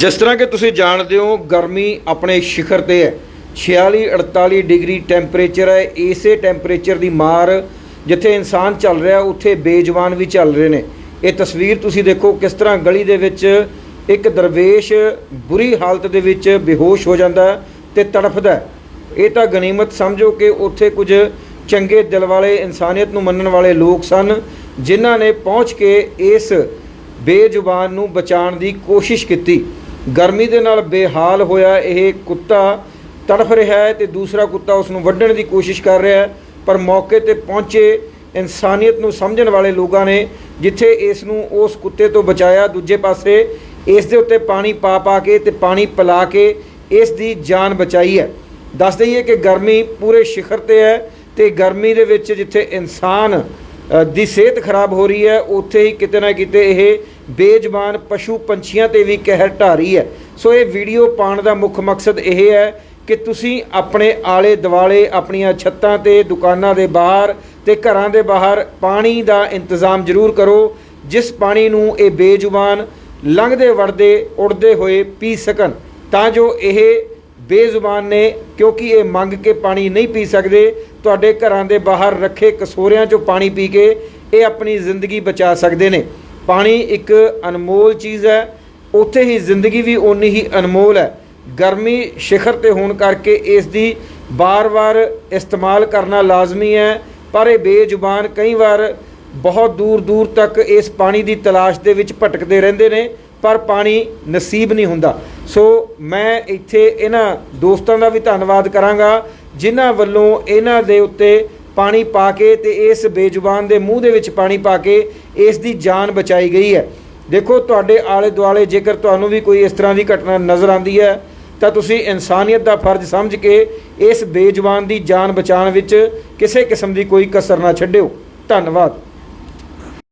ਜਿਸ ਤਰ੍ਹਾਂ ਕਿ ਤੁਸੀਂ ਜਾਣਦੇ ਹੋ, ਗਰਮੀ ਆਪਣੇ ਸਿਖਰ ਤੇ ਹੈ। 46 48 ਡਿਗਰੀ ਟੈਂਪਰੇਚਰ ਹੈ। ਇਸੇ ਟੈਂਪਰੇਚਰ ਦੀ ਮਾਰ ਜਿੱਥੇ ਇਨਸਾਨ ਚੱਲ ਰਿਹਾ, ਉੱਥੇ ਬੇਜਵਾਨ ਵੀ ਚੱਲ ਰਹੇ ਨੇ। ਇਹ ਤਸਵੀਰ ਤੁਸੀਂ ਦੇਖੋ ਕਿਸ ਤਰ੍ਹਾਂ ਗਲੀ ਦੇ ਵਿੱਚ ਇੱਕ ਦਰਵੇਸ਼ ਬੁਰੀ ਹਾਲਤ ਦੇ ਵਿੱਚ ਬੇਹੋਸ਼ ਹੋ ਜਾਂਦਾ ਹੈ ਤੇ ਤੜਫਦਾ ਇਹ ਤਾਂ ਗਨੀਮਤ ਸਮਝੋ ਕਿ ਉੱਥੇ ਕੁਝ ਚੰਗੇ ਦਿਲ ਵਾਲੇ, ਇਨਸਾਨੀਅਤ ਨੂੰ ਮੰਨਣ ਵਾਲੇ ਲੋਕ ਸਨ, ਜਿਨ੍ਹਾਂ ਨੇ ਪਹੁੰਚ ਕੇ ਇਸ ਬੇਜ਼ੁਬਾਨ ਨੂੰ ਬਚਾਉਣ ਦੀ ਕੋਸ਼ਿਸ਼ ਕੀਤੀ। ਗਰਮੀ ਦੇ ਨਾਲ ਬੇਹਾਲ ਹੋਇਆ ਇਹ ਕੁੱਤਾ, ਤੜਫ ਰਿਹਾ ਹੈ ਤੇ ਦੂਸਰਾ ਕੁੱਤਾ ਉਸ ਨੂੰ ਵੱਢਣ ਦੀ ਕੋਸ਼ਿਸ਼ ਕਰ ਰਿਹਾ ਹੈ, ਪਰ ਮੌਕੇ ਤੇ ਪਹੁੰਚੇ ਇਨਸਾਨੀਅਤ ਨੂੰ ਸਮਝਣ ਵਾਲੇ ਲੋਕਾਂ ਨੇ ਜਿੱਥੇ ਇਸ ਨੂੰ ਉਸ ਕੁੱਤੇ ਤੋਂ ਬਚਾਇਆ, ਦੂਜੇ ਪਾਸੇ ਇਸ ਦੇ ਉੱਤੇ ਪਾਣੀ ਪਾ ਪਾ ਕੇ ਤੇ ਪਾਣੀ ਪਿਲਾ ਕੇ ਇਸ ਦੀ ਜਾਨ ਬਚਾਈ ਹੈ। ਦੱਸ ਦਈਏ ਕਿ ਗਰਮੀ ਪੂਰੇ ਸਿਖਰ ਤੇ ਹੈ ਤੇ ਗਰਮੀ ਦੇ ਵਿੱਚ ਜਿੱਥੇ ਇਨਸਾਨ ਦੀ ਸਿਹਤ ਖਰਾਬ ਹੋ ਰਹੀ ਹੈ, ਉੱਥੇ ਹੀ ਕਿਤੇ ਨਾ ਕਿਤੇ ਇਹ ਬੇਜ਼ਬਾਨ ਪਸ਼ੂ ਪੰਛੀਆਂ ਤੇ ਵੀ ਕਹਿਰ ਢਾ ਰਹੀ ਹੈ। ਸੋ ਇਹ ਵੀਡੀਓ ਪਾਉਣ ਦਾ ਮੁੱਖ ਮਕਸਦ ਇਹ ਹੈ ਕਿ ਤੁਸੀਂ ਆਪਣੇ ਆਲੇ ਦੁਆਲੇ ਆਪਣੀਆਂ ਛੱਤਾਂ ਤੇ, ਦੁਕਾਨਾਂ ਦੇ ਬਾਹਰ ਤੇ ਘਰਾਂ ਦੇ ਬਾਹਰ ਪਾਣੀ ਦਾ ਇੰਤਜ਼ਾਮ ਜ਼ਰੂਰ ਕਰੋ, ਜਿਸ ਪਾਣੀ ਨੂੰ ਇਹ ਬੇਜ਼ੁਬਾਨ ਲੰਘਦੇ ਵੜਦੇ, ਉੜਦੇ ਹੋਏ ਪੀ ਸਕਣ, ਤਾਂ ਜੋ ਇਹ ਬੇਜ਼ੁਬਾਨ ਨੇ, ਕਿਉਂਕਿ ਇਹ ਮੰਗ ਕੇ ਪਾਣੀ ਨਹੀਂ ਪੀ ਸਕਦੇ, ਤੁਹਾਡੇ ਘਰਾਂ ਦੇ ਬਾਹਰ ਰੱਖੇ ਕਸੋਰਿਆਂ 'ਚੋਂ ਪਾਣੀ ਪੀ ਕੇ ਇਹ ਆਪਣੀ ਜ਼ਿੰਦਗੀ ਬਚਾ ਸਕਦੇ ਨੇ। ਪਾਣੀ ਇੱਕ ਅਨਮੋਲ ਚੀਜ਼ ਹੈ, ਉੱਥੇ ਹੀ ਜ਼ਿੰਦਗੀ ਵੀ ਓਨੀ ਹੀ ਅਨਮੋਲ ਹੈ। ਗਰਮੀ ਸਿਖਰ ਤੇ ਹੋਣ ਕਰਕੇ ਇਸ ਦੀ ਬਾਰ-ਬਾਰ ਇਸਤੇਮਾਲ ਕਰਨਾ ਲਾਜ਼ਮੀ ਹੈ, ਪਰ ਇਹ ਬੇਜ਼ੁਬਾਨ ਕਈ ਵਾਰ ਬਹੁਤ ਦੂਰ-ਦੂਰ ਤੱਕ ਇਸ ਪਾਣੀ ਦੀ ਤਲਾਸ਼ ਦੇ ਵਿੱਚ ਭਟਕਦੇ ਰਹਿੰਦੇ ਨੇ, ਪਰ ਪਾਣੀ ਨਸੀਬ ਨਹੀਂ ਹੁੰਦਾ। ਸੋ ਮੈਂ ਇੱਥੇ ਇਹਨਾਂ ਦੋਸਤਾਂ ਦਾ ਵੀ ਧੰਨਵਾਦ ਕਰਾਂਗਾ, ਜਿਨ੍ਹਾਂ ਵੱਲੋਂ ਇਹਨਾਂ ਦੇ ਉੱਤੇ ਪਾਣੀ ਪਾ ਕੇ ਤੇ ਇਸ ਬੇਜ਼ੁਬਾਨ ਦੇ ਮੂੰਹ ਦੇ ਵਿੱਚ ਪਾਣੀ ਪਾ ਕੇ ਇਸ ਦੀ ਜਾਨ ਬਚਾਈ ਗਈ ਹੈ। ਦੇਖੋ, ਤੁਹਾਡੇ ਆਲੇ ਦੁਆਲੇ ਜੇਕਰ ਤੁਹਾਨੂੰ ਵੀ ਕੋਈ ਇਸ ਤਰ੍ਹਾਂ ਦੀ ਘਟਨਾ ਨਜ਼ਰ ਆਉਂਦੀ ਹੈ, ਤਾਂ ਤੁਸੀਂ ਇਨਸਾਨੀਅਤ ਦਾ ਫਰਜ਼ ਸਮਝ ਕੇ ਇਸ ਬੇਜ਼ੁਬਾਨ ਦੀ ਜਾਨ ਬਚਾਉਣ ਵਿੱਚ ਕਿਸੇ ਕਿਸਮ ਦੀ ਕੋਈ ਕਸਰ ਨਾ ਛੱਡਿਓ। ਧੰਨਵਾਦ।